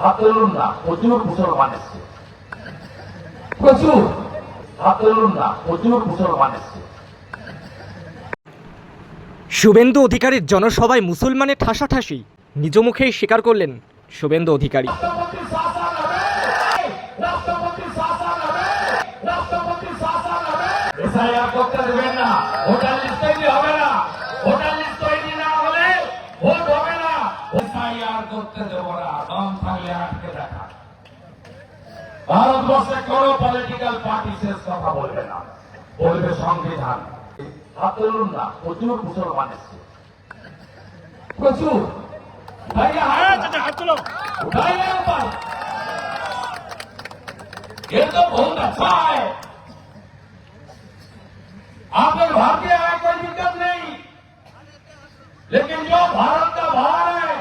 না প্রচুর মুসলমান এসছে প্রচুর। না প্রচুর মুসলমান এসছে শুভেন্দু অধিকারীর জনসভায় মুসলমানের ঠাসাঠাসি নিজ মুখেই স্বীকার করলেন শুভেন্দু অধিকারী। রাষ্ট্রপতি শাসন হবে। রাষ্ট্রপতি শাসন হবে। রাষ্ট্রপতি শাসন হবে। এসআইআর করতে দেবেন না। ভোটার লিস্ট তৈরি হবে না। ভোটার লিস্ট তৈরি না হলে ভোট হবে না। এসআইআর করতে দেব না দম থাকলে আটকে দেখা ভারতবর্ষে কোন পলিটিক্যাল পার্টি শেষ কথা বলবে না বলবে সংবিধান হাত তুলুন না প্রচুর মুসলমান এসছে প্রচুর ভাইয়া হাত তুলো उठाइए ऊपर ये तो बहुत अच्छा है आप लोग भारतीय है कोई दिक्कत नहीं लेकिन जो भारत का बाहर है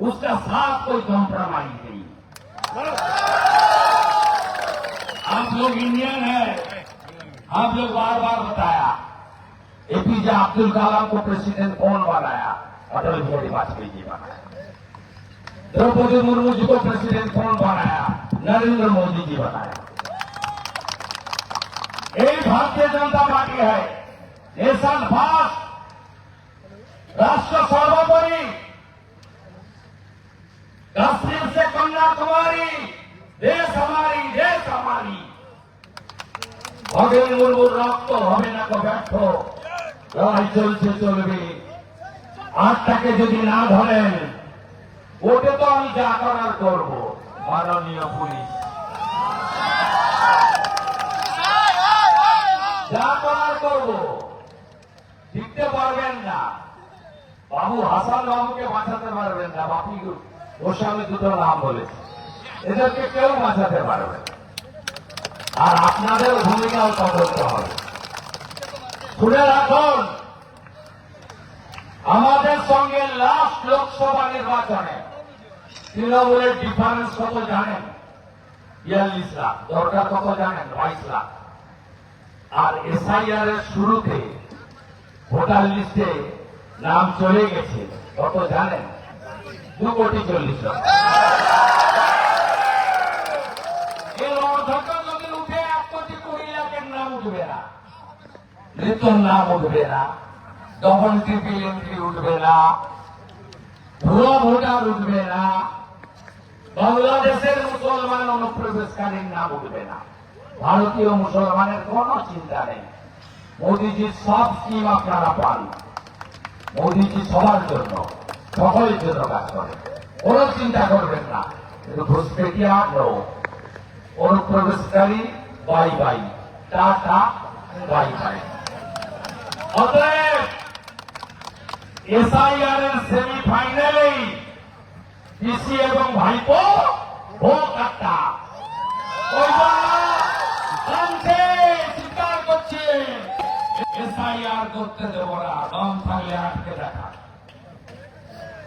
उसका साथ कोई कॉम्प्रोमाइज नहीं आप लोग इंडियन है। आप लोग बार बार बताया। एपीजे अब्दुल कलाम को प्रेसिडेंट कौन बनाया? अटल बिहारी वाजपेयी जी बनाया। द्रौपदी मुर्मू जी को प्रेसिडेंट कौन बनाया? नरेंद्र मोदी जी बनाया। एक भारतीय जनता पार्टी है। नेशन फास्ट राष्ट्र सर्वोपरि। कश्मीर से कन्याकुमारी। देश हमारी देश हमारी। ভগেন মুর্মুর রক্ত, হবে না তো লড়াই চলছে, চলবে। আটটাকে যদি না ধরেন, ওটা তো আমি যা করার করব। মাননীয় পুলিশ। যা করার করব। শিখতে পারবেন না। বাবু হাসান বাবুকে বাঁচাতে পারবেন না, বাপি ওর সামনে দুটো নাম বলেছে। এদেরকে কেউ বাঁচাতে পারবে না। আর আপনাদের ভূমিকাও তদন্ত হবে। শুনে রাখুন। আমাদের সঙ্গে লাস্ট লোকসভা নির্বাচনে তৃণমূলের ডিফারেন্স কত জানেন? বিয়াল্লিশ লাখ। দরকার কত জানেন? বাইশ লাখ। আর এসআইআর এর শুরুতে ভোটার লিস্টে নাম চলে গেছে। কত জানেন? দু কোটি চল্লিশ লক্ষ মৃত্যুর নাম উঠবে না। ডবল ট্রিপল এন্ট্রি উঠবে না। ভুয়া ভোটার উঠবে না। বাংলাদেশের মুসলমান অনুপ্রবেশকারীর নাম উঠবে না। ভারতীয় মুসলমানের কোন চিন্তা নেই। মোদীজির সব স্কিম আপনারা পান। মোদীজি সবার জন্য, সকলের জন্য কাজ করে কোন চিন্তা করবেন না। কিন্তু ঘুষপেটিয়া নো। অনুপ্রবেশকারী, bye bye. Tata, bye bye.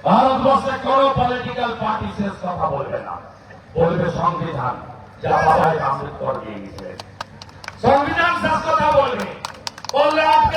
ভারতবর্ষে কোন পলিটিক্যাল পার্টি শেষ কথা বলবে না। বলবে সংবিধান, যা বাবা আম্বেদকর দিয়ে গেছিলেন সংবিধান শেষ কথা বলবে বললে আজকে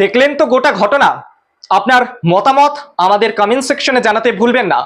দেখলেন তো গোটা ঘটনা? আপনার মতামত আমাদের কমেন্ট সেকশনে জানাতে ভুলবেন না।